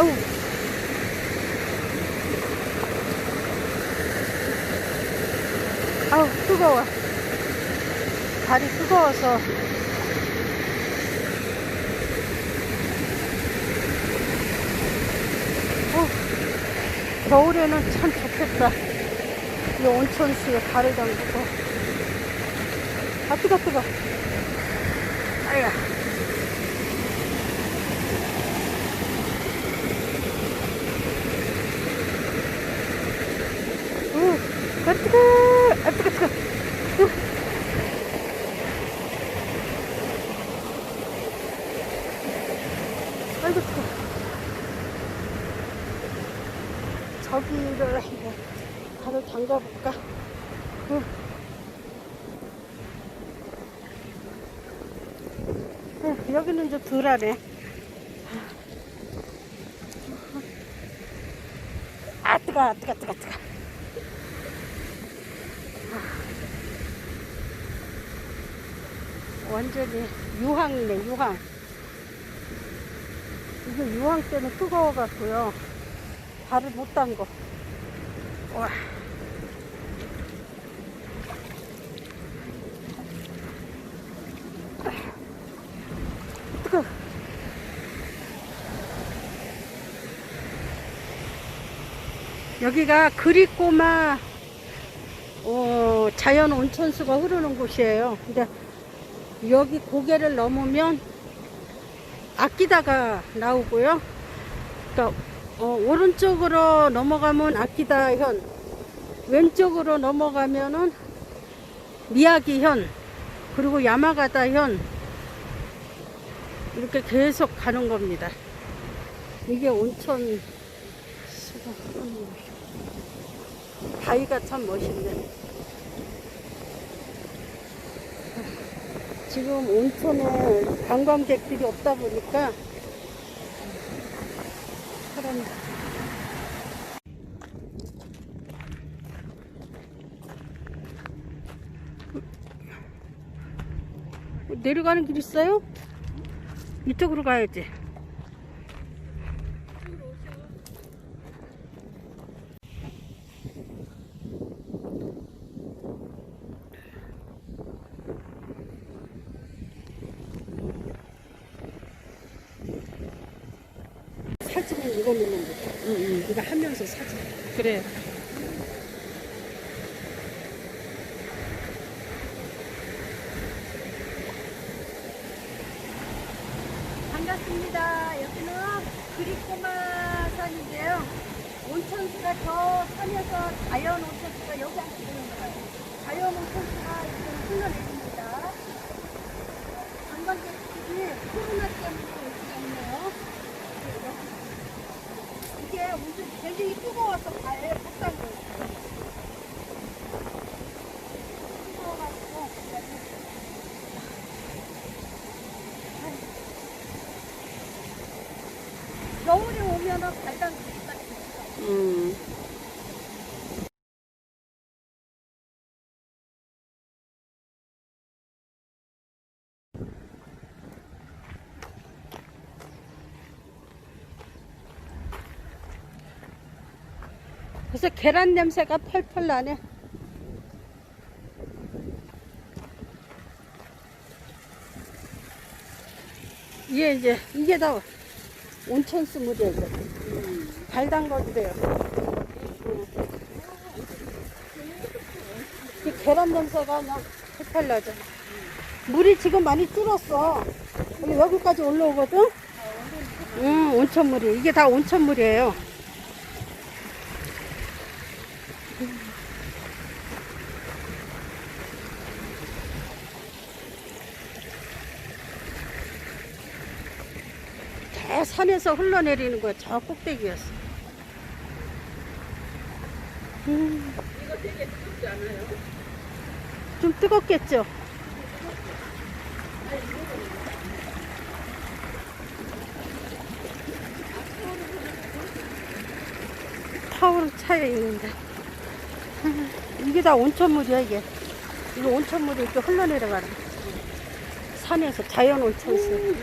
아우. 아우, 뜨거워. 발이 뜨거워서. 어, 겨울에는 참 좋겠다. 이 온천수에 발을 담그고. 아, 뜨거, 뜨거. 아야. 우, 아, 뜨거, 아, 뜨거, 뜨거. 우. 아이고, 뜨거. 저기를 한번 발을 담가볼까? 응. 응, 여기는 이제 덜하네. 아, 뜨거, 아, 뜨거, 뜨거, 뜨거. 완전히 유황이네, 유황. 이게 유황 때는 뜨거워갖고요. 발을 못 담궈. 와. 여기가 그리꼬마 어, 자연 온천수가 흐르는 곳이에요. 근데 여기 고개를 넘으면 아끼다가 나오고요. 그러니까 어, 오른쪽으로 넘어가면 아끼다 현, 왼쪽으로 넘어가면은 미야기 현, 그리고 야마가다 현 이렇게 계속 가는 겁니다. 이게 온천. 바위가 참 멋있네. 지금 온천에 관광객들이 없다 보니까 사람이 내려가는 길 있어요? 이쪽으로 가야지. 사진을 이거 넣는 거. 응, 응. 이거 하면서 사진. 그래. 반갑습니다. 여기는 그리꼬마 산인데요. 온천수가 저 산에서 자연 온천수가 여기 앉게 되는 거예요. 자연 온천수가 이렇게 흘러내립니다. 관광객들이 코로나 때문에 오지 않네요. 이게 무슨 굉장히 뜨거워서 발에 팍한 거예요. 뜨거워가지고 겨울에 오면은 발당 음. 그래서 계란 냄새가 펄펄 나네. 이게 이제 이게 다 온천수 물이에요. 이거. 발 담궈도 돼요. 음. 이 계란 냄새가 그냥 펄펄 나죠. 물이 지금 많이 줄었어. 여기, 여기까지 올라오거든? 응, 온천물이. 이게 다 온천물이에요. 다 산에서 흘러내리는 거야. 저 꼭대기였어. 음. 이거 되게 뜨겁지 않아요? 좀 뜨겁겠죠? 타월 차에 있는데. 이게 다 온천물이야, 이게. 이거 온천물이 이렇게 흘러내려가는. 산에서 자연 온천수.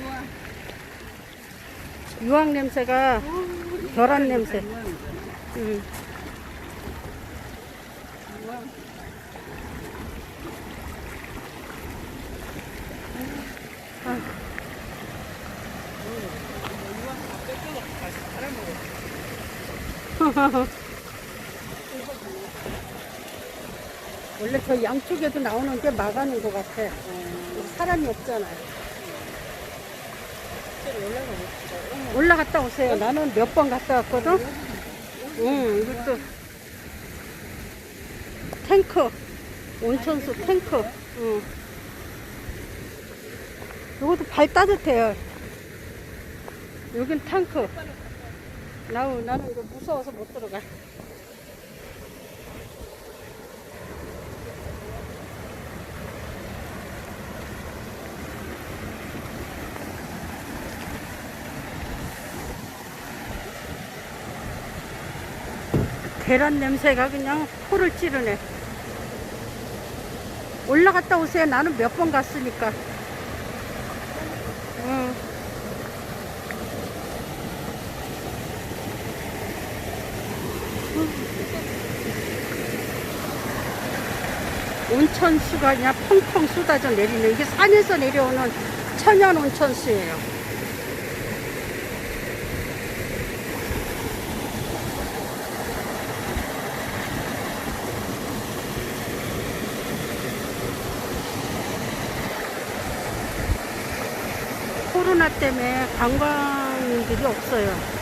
유황 냄새가 계란 냄새. 음. 아. 원래 저 양쪽에도 나오는 게 막아놓은 것 같아. 사람이 없잖아요. 올라갔다 오세요. 나는 몇 번 갔다 왔거든. 응, 이것도 탱크, 온천수 탱크. 응. 이것도 발 따뜻해요. 여긴 탱크. 나, 나는 이거 무서워서 못 들어가. 계란 냄새가 그냥 코를 찌르네. 올라갔다 오세요. 나는 몇 번 갔으니까. 응. 온천수가 그냥 펑펑 쏟아져 내리네. 이게 산에서 내려오는 천연 온천수예요. 코로나 때문에 관광객들이 없어요.